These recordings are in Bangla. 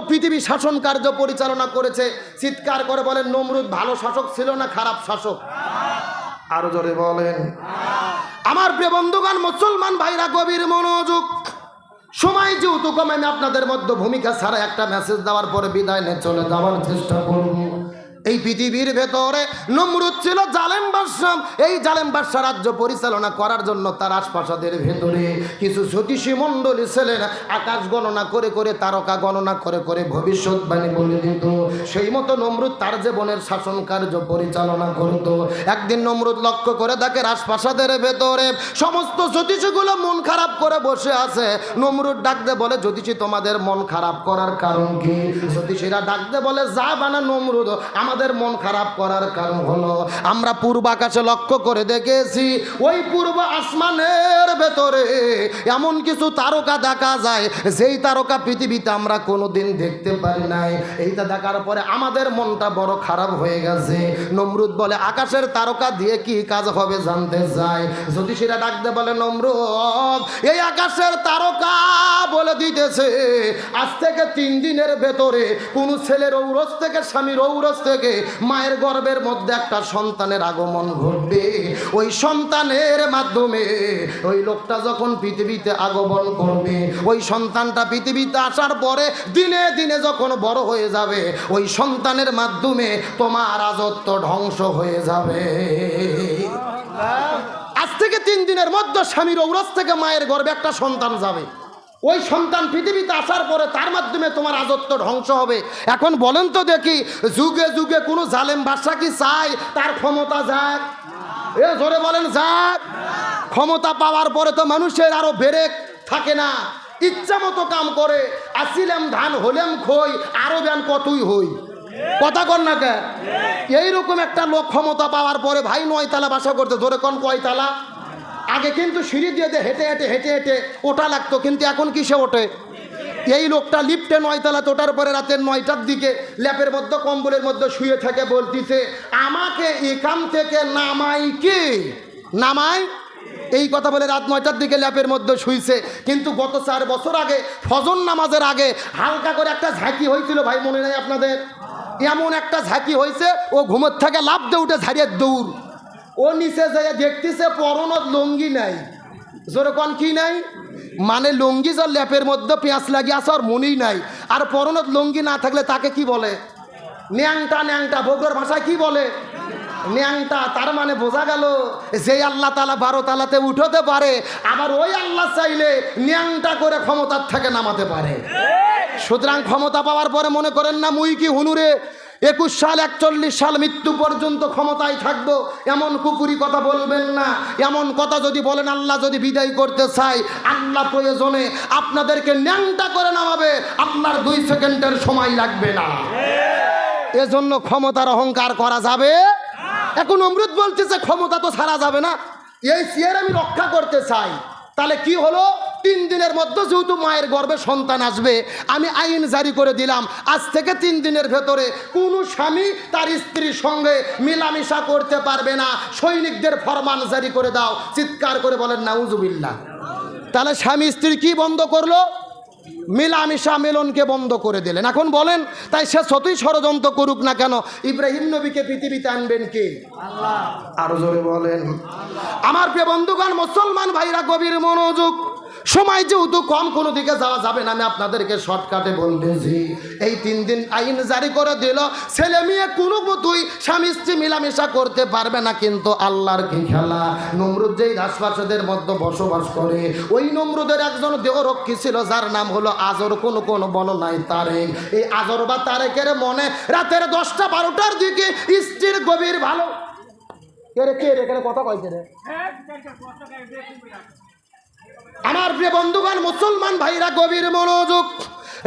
পৃথিবী শাসন কার্য পরিচালনা করেছে চিৎকার করে বলেন নমরুদ ভালো শাসক ছিল না খারাপ শাসক? আরও জোরে বলেন। আমার প্রিয় বন্ধুগণ মুসলমান ভাইরা গভীর মনোযোগ। সময় যেহেতু কমে আমি আপনাদের মধ্যে ভূমিকা ছাড়া একটা মেসেজ দেওয়ার পরে বিদায় নিয়ে চলে যাওয়ার চেষ্টা করব। এই পৃথিবীর ভেতরে নমরুদ ছিল জালেম বাদশাহ। এই জালেম বাদশাহ রাজ্য পরিচালনা করার জন্য তার আশপাশাদের ভেতরে কিছু জ্যোতিষী মণ্ডলী ছিলেন। আকাশ গণনা করে করে, তারকা গণনা করে করে ভবিষ্যৎবাণী বলে দিত। সেই মতো নমরুদ তার জীবনের শাসন কার্য পরিচালনা করত। একদিন নমরুদ লক্ষ্য করে দেখে রাজপ্রাসাদের ভেতরে সমস্ত জ্যোতিষীগুলো মন খারাপ করে বসে আছে। নমরুদ ডাকতে বলে, জ্যোতিষী, তোমাদের মন খারাপ করার কারণ কি? জ্যোতিষীরা ডাকতে বলে, যা বানা নমরুদ আমাদের মন খারাপ করার কারণ হলো, আমরা পূর্ব আকাশে লক্ষ্য করে দেখেছি, ওই পূর্ব আসমানের ভেতরে এমন কিছু তারকা দেখা যায়, যেই তারকা পৃথিবীতে আমরা কোনোদিন দেখতে পারি নাই। এইটা দেখার পরে আমাদের মনটা বড় খারাপ হয়ে গেছে। নমরুদ বলে, আকাশের তারকা দিয়ে কি কাজ হবে জানতে চাই? জ্যোতিষীরা ডাকতে বলে, নমরুদ, এই আকাশের তারকা বলে দিতেছে। আজ থেকে তিন দিনের ভেতরে কোন ছেলের ঔরস থেকে, স্বামীর ঔরস থেকে মায়ের গর্ভের মধ্যে একটা সন্তানের আগমন ঘটবে। ওই সন্তানের মাধ্যমে ওই লোকটা যখন পৃথিবীতে আগমন করবে, ওই সন্তানটা পৃথিবীতে আসার পরে দিনে দিনে যখন বড় হয়ে যাবে, ওই সন্তানের মাধ্যমে তোমার রাজত্ব ধ্বংস হয়ে যাবে। আজ থেকে তিন দিনের মধ্যে স্বামীর ঔরস থেকে মায়ের গর্বে একটা সন্তান যাবে। ওই সন্তান পৃথিবীতে আসার পরে তার মাধ্যমে তোমার রাজত্ব ধ্বংস হবে। এখন বলেন তো দেখি, যুগে যুগে কোনো জালেম বাদশা কি চায়? তার ক্ষমতা যাক। এ জোরে বলেন, যাক। ক্ষমতা পাওয়ার পরে তো মানুষের আরও বেরেক থাকে না। ইচ্ছা মতো কাম করে, আসিলাম ধান, হলেম খই, আরও ব্যান কতই হই? কথা কর না কে এইরকম একটা লোক ক্ষমতা পাওয়ার পরে ভাই নয়তলা বাসা করতে ধরে কোন কয়তলা? আগে কিন্তু সিঁড়ি দিয়ে দিয়ে হেঁটে হেঁটে হেঁটে হেঁটে ওটা লাগতো, কিন্তু এখন কিসে ওঠে? এই লোকটা লিফটে নয়তলাতে ওঠার পরে রাতের নয়টার দিকে ল্যাপের মধ্যে, কম্বলের মধ্যে শুয়ে থাকে, বলতিছে, আমাকে এখান থেকে নামাই কে? নামাই? এই কথা বলে রাত নয়টার দিকে ল্যাপের মধ্যে শুইছে। কিন্তু গত চার বছর আগে, ফজর নামাজের আগে হালকা করে একটা ঝাঁকি হয়েছিল, ভাই, মনে নাই আপনাদের? এমন একটা ঝাঁকি হয়েছে, ও ঘুমোর থেকে লাভ দিয়ে উঠে ঝাড়িয়ে দৌড়। ও নিচে যাইয়া দেখতেছে পরনত লঙ্গি নাই। যেরকম কি নাই? মানে লঙ্গি যার ল্যাপের মধ্যে পেঁয়াজ লাগিয়ে আছে আর মনেই নাই। আর পরনত লঙ্গি না থাকলে তাকে কি বলে? ন্যাংটা ন্যাংটা, বগুড়ার ভাষায় কি বলে? ন্যাংটা, তার মানে বোঝা গেল যে আল্লাহ তালা বারো তালাতে উঠতে পারে, আবার ওই আল্লাহ চাইলে ন্যাংটা করে ক্ষমতার থেকে নামাতে পারে। সুতরাং ক্ষমতা পাওয়ার পরে মনে করেন না মুই কি হুনুরে? একুশ সাল, একচল্লিশ সাল মৃত্যু পর্যন্ত ক্ষমতায় থাকব, এমন কুকুরি কথা বলবেন না। এমন কথা যদি বলেন, আল্লাহ যদি বিদায় করতে চাই আল্লাহ প্রয়োজনে আপনাদেরকে ন্যাংটা করে নামাবে, আপনার দুই সেকেন্ডের সময় লাগবে না। এজন্য ক্ষমতার অহংকার করা যাবে এখন অমৃত বলতেছে, ক্ষমতা তো ছাড়া যাবে না। এই চেয়ার আমি রক্ষা করতে চাই। তাহলে কি হলো? তিন দিনের মধ্যে যেহেতু মায়ের গর্ভে সন্তান আসবে আমি আইন জারি করে দিলাম আজ থেকে তিন দিনের ভেতরে কোনো স্বামী তার স্ত্রীর সঙ্গে মিলামিশা করতে পারবে না। সৈনিকদের ফরমান জারি করে দাও চিৎকার করে বলেন নাউজুবিল্লা তাহলে স্বামী স্ত্রী কি বন্ধ করল? মিলামিশা মিলনকে বন্ধ করে দিলেন। এখন বলেন তাই সে যতই ষড়যন্ত্র করুক না কেন ইব্রাহিম নবীকে পৃথিবীতে আনবেন কে? আরও জোরে বলেন আমার প্রিয় বন্ধুগণ মুসলমান ভাইরা কবির মনোযোগ সময় যেহেতু কম, কোনো দিকে যাওয়া যাবে না। আমি আপনাদেরকে শর্টকাটে বলতেছি এই তিন দিন আইন জারি করে দিল। ছেলে মেয়ে কোনো মতোই স্বামী স্ত্রী মিলামেশা করতে পারবে না, কিন্তু আল্লাহর কি খেলা? নমরুদ যেই রাজপ্রাসাদের মধ্যে বসবাস করে, ওই নমরুদের একজন দেহরক্ষী ছিল, যার নাম হলো আজর। কোনো কোনো বর্ণনায় তারেক। এই আজর বা তারেকের মনে রাতের দশটা বারোটার দিকে স্ত্রীর গভীর ভালো। কে রে কে রে কথা কয়েছে রে? আমার প্রিয় বন্ধুগণ মুসলমান ভাইরা গভীর মনোযোগ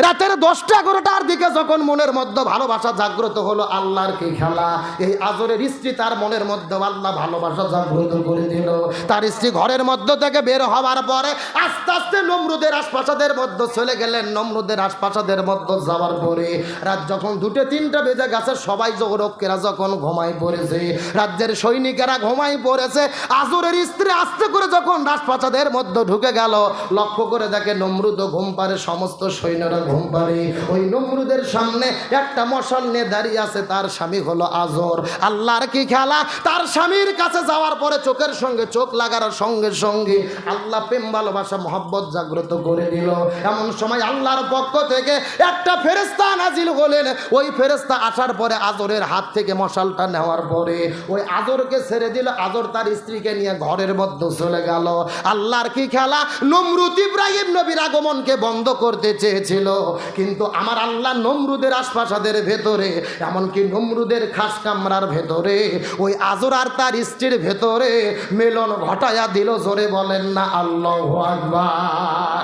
রাতের দশটা, এগারোটার দিকে যখন মনের মধ্যে ভালোবাসা জাগ্রত হলো, আল্লাহর কি খেলা? এই আজরের স্ত্রী তার মনের মধ্যে আল্লাহ ভালোবাসা জাগ্রত করে দিল। তার স্ত্রী ঘরের মধ্য থেকে বের হওয়ার পরে আস্তে আস্তে নমরুদের আশপাশাদের মধ্যে চলে গেলেন। নমরুদের আশপাশাদের মধ্যে যাওয়ার পরে রাত যখন দুটো, তিনটা বেজে গেছে, সবাই জগরক্ষেরা যখন ঘুমাই পড়েছে, রাজ্যের সৈনিকেরা ঘুমাই পড়েছে, আজরের স্ত্রী আস্তে করে যখন রাজপ্রাসাদের মধ্যে ঢুকে গেল, লক্ষ্য করে দেখে নমরুদ ঘুম পারে সমস্ত সৈন্যরা ঘুম পাড়ে। ওই নমরুদের সামনে একটা মশাল নিয়ে দাঁড়িয়ে আছে, তার স্বামী হলো আজর। আল্লাহর কি খেলা? তার স্বামীর কাছে যাওয়ার পরে চোখের সঙ্গে, চোখ লাগার সঙ্গে সঙ্গে আল্লাহ প্রেম, ভালোবাসা, মহব্বত জাগ্রত করে দিল। এমন সময় আল্লাহর পক্ষ থেকে একটা ফেরেস্তা নাজিল হলেন। ওই ফেরেস্তা আসার পরে আজরের হাত থেকে মশালটা নেওয়ার পরে ওই আজরকে ছেড়ে দিল। আজর তার স্ত্রীকে নিয়ে ঘরের মধ্যে চলে গেল। আল্লাহর কি খেলা? নমরুদ ইব্রাহিম নবীর আগমনকে বন্ধ করতে চেয়েছিল। কিন্তু আমার আল্লাহ নমরুদের আশপাশাদের ভেতরে, এমনকি নমরুদের খাস কামরার ভেতরে, ওই আজর আর তার স্ত্রীর ভেতরে মেলন ঘটায়া দিল জোরে বলেন না, আল্লাহ আকবার।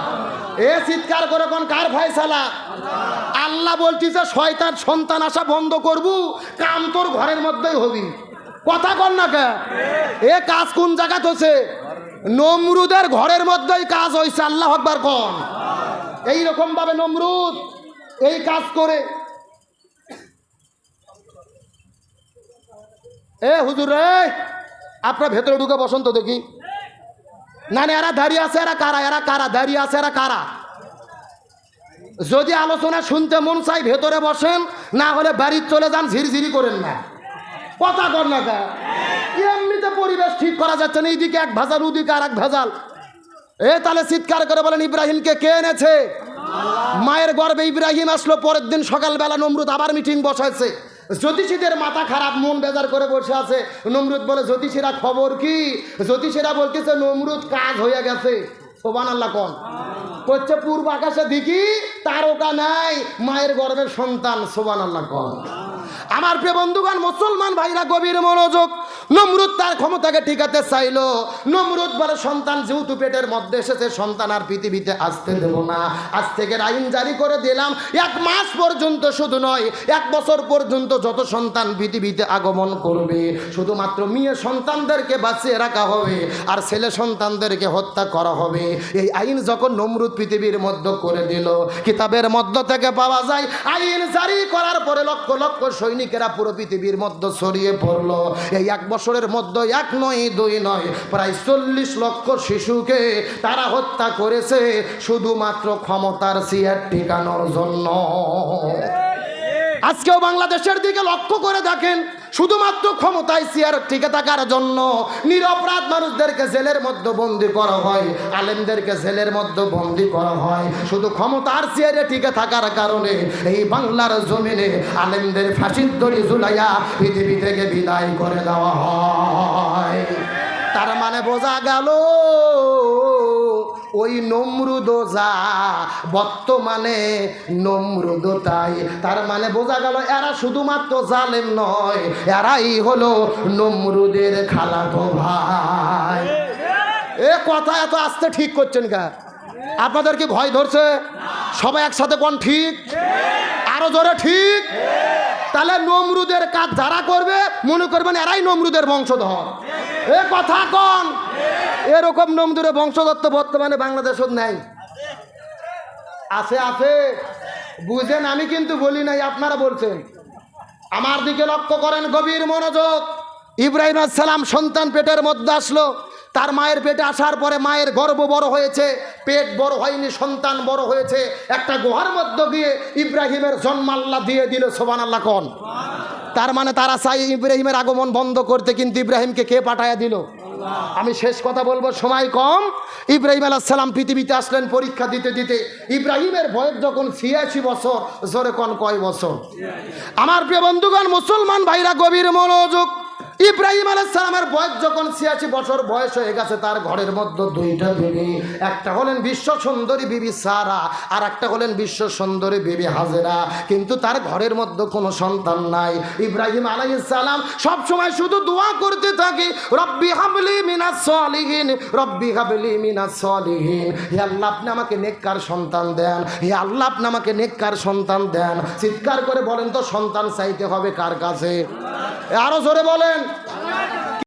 এ চিৎকার করে কোন কার ফয়সালা? আল্লাহ বলতিছে শয়তান সন্তান আসা বন্ধ করবু, কাম তোর ঘরের মধ্যেই হবি। কথা কর না কে? এ কাজ কোন জায়গাত হচ্ছে নমরুদের ঘরের মধ্যেই কাজ হয়েছে আল্লাহ আকবার কন। এইরকম ভাবে নমরুদ এই কাজ করে। এ হুজুর রে, আপনার ভেতরে ঢুকে বসন্ত দেখি। না না, এরা দাঁড়িয়ে আছে, এরা কারা এরা কারা, দাঁড়িয়ে আছে, এরা কারা? যদি আলোচনা শুনতে মন চাই ভেতরে বসেন, না হলে বাড়ির চলে যান, ঝিরঝিরি করেন না। কথা কর না এমনিতে পরিবেশ ঠিক করা যাচ্ছে না, এইদিকে এক ভেজাল, ওদিকে আর এক ভেজাল। এ, তাহলে চিৎকার করে বলেন, ইব্রাহিমকে কে এনেছে? মায়ের গর্বে ইব্রাহিম আসলো, পরের দিন সকালবেলা নমরুদ আবার মিটিং বসাইছে। জ্যোতিষীদের মাথা খারাপ, মন বেজার করে বসে আছে। নমরুদ বলে, জ্যোতিষীরা খবর কি? জ্যোতিষীরা বলতেছে, নমরুদ কাজ হয়ে গেছে। সোবান আল্লাহ কন। করছে পূর্ব আকাশে দেখি তারকা নাই, মায়ের গর্ভের সন্তান। সোবান আল্লাহ কন। আমার প্রিয় বন্ধুগণ, মুসলমান ভাইরা, গভীর মনোযোগ নমরুদ তার ক্ষমতাকে ঠিকাতে চাইলো। নমরুদ বলে, সন্তান যেহেতু পেটের মধ্যে এসেছে, সন্তান আর পৃথিবীতে আসতে দেব না। আজ থেকে আইন জারি করে দিলাম। এক মাস পর্যন্ত শুধু নয়, এক বছর পর্যন্ত যত সন্তান পৃথিবীতে আগমন করবে, শুধুমাত্র মেয়ে সন্তানদেরকে বাঁচিয়ে রাখা হবে আর ছেলে সন্তানদেরকে হত্যা করা হবে। এই আইন যখন নমরুদ পৃথিবীর মধ্যে করে দিল, কিতাবের মধ্য থেকে পাওয়া যায়, আইন জারি করার পরে লক্ষ লক্ষ সৈনিকেরা পুরো পৃথিবীর মধ্যে ছড়িয়ে পড়ল। এই এক বছরের মধ্যে এক নয়, দুই নয়। প্রায় চল্লিশ লক্ষ শিশুকে তারা হত্যা করেছে শুধুমাত্র ক্ষমতার সিয়ার ঠিকানোর জন্য। আজকেও বাংলাদেশের দিকে লক্ষ্য করে দেখেন শুধুমাত্র ক্ষমতায় চেয়ার টিকে থাকার জন্য নিরপরাধ মানুষদেরকে জেলের মধ্যে বন্দি করা হয়, আলেমদেরকে জেলের মধ্যে বন্দি করা হয়। শুধু ক্ষমতার চেয়ারে টিকে থাকার কারণে এই বাংলার জমিনে আলেমদের ফাঁসির দড়ি ঝুলাইয়া পৃথিবী থেকে বিদায় করে দেওয়া হয়। তার মানে বোঝা গেল ওই নমরুদ যা, বর্তমানে নমরুদ তাই। তার মানে বোঝা গেল, এরা শুধুমাত্র জালেম নয়, এরাই হলো নমরুদের খালাতো ভাই। এ কথা এত আস্তে ঠিক করছেন কা আপনাদের কি ভয় ধরছে? সবাই একসাথে কোন ঠিক? আরও জোরে ঠিক? তাহলে নমরুদের কাজ যারা করবে, মনে করবেন এরাই নমরুদের বংশধর। এ কথা কন? এরকম নমরুদের বংশধর তো বর্তমানে বাংলাদেশত নেই। আছে আছে। বুঝেন, আমি কিন্তু বলি নাই, আপনারা বলছেন। আমার দিকে লক্ষ্য করেন, গভীর মনোযোগ। ইব্রাহিম সালাম সন্তান পেটের মধ্যে আসলো। তার মায়ের পেটে আসার পরে মায়ের গর্ব বড় হয়েছে, পেট বড় হয়নি, সন্তান বড় হয়েছে। একটা গুহার মধ্যে গিয়ে ইব্রাহিমের জন্ম আল্লাহ দিয়ে দিল সোবান আল্লাহ কন। তার মানে তারা চাই ইব্রাহিমের আগমন বন্ধ করতে, কিন্তু ইব্রাহিমকে কে পাঠায়া দিল? আমি শেষ কথা বলব সময় কম। ইব্রাহিম আলাহাল্লাম পৃথিবীতে আসলেন পরীক্ষা দিতে দিতে। ইব্রাহিমের বয়স যখন ছিয়াশি বছর জোরে কন কয় বছর? আমার প্রিয় বন্ধুগণ মুসলমান ভাইরা গভীর মনোযোগ ইব্রাহিম আলাইসালামের বয়স যখন ছিয়াশি বছর বয়স হয়ে গেছে, তার ঘরের মধ্যে দুইটা বিবি। একটা হলেন বিশ্ব সুন্দরী বিবি সারা, আর একটা হলেন বিশ্ব সুন্দরী বিবি হাজেরা। কিন্তু তার ঘরের মধ্যে কোনো সন্তান নাই। ইব্রাহিম আলাইসালাম সব সময় শুধু দোয়া করতে থাকে, রব্বি হাবলি মিনাস সলিহীন, রব্বি হাবলি মিনা সলিহীন। হে আল্লাহ, আপনি আমাকে নেককার সন্তান দেন। হে আল্লাহ, আপনি আমাকে নেককার সন্তান দেন। চিৎকার করে বলেন তো, সন্তান চাইতে হবে কার কাছে? আরও জোরে বলেন। 来了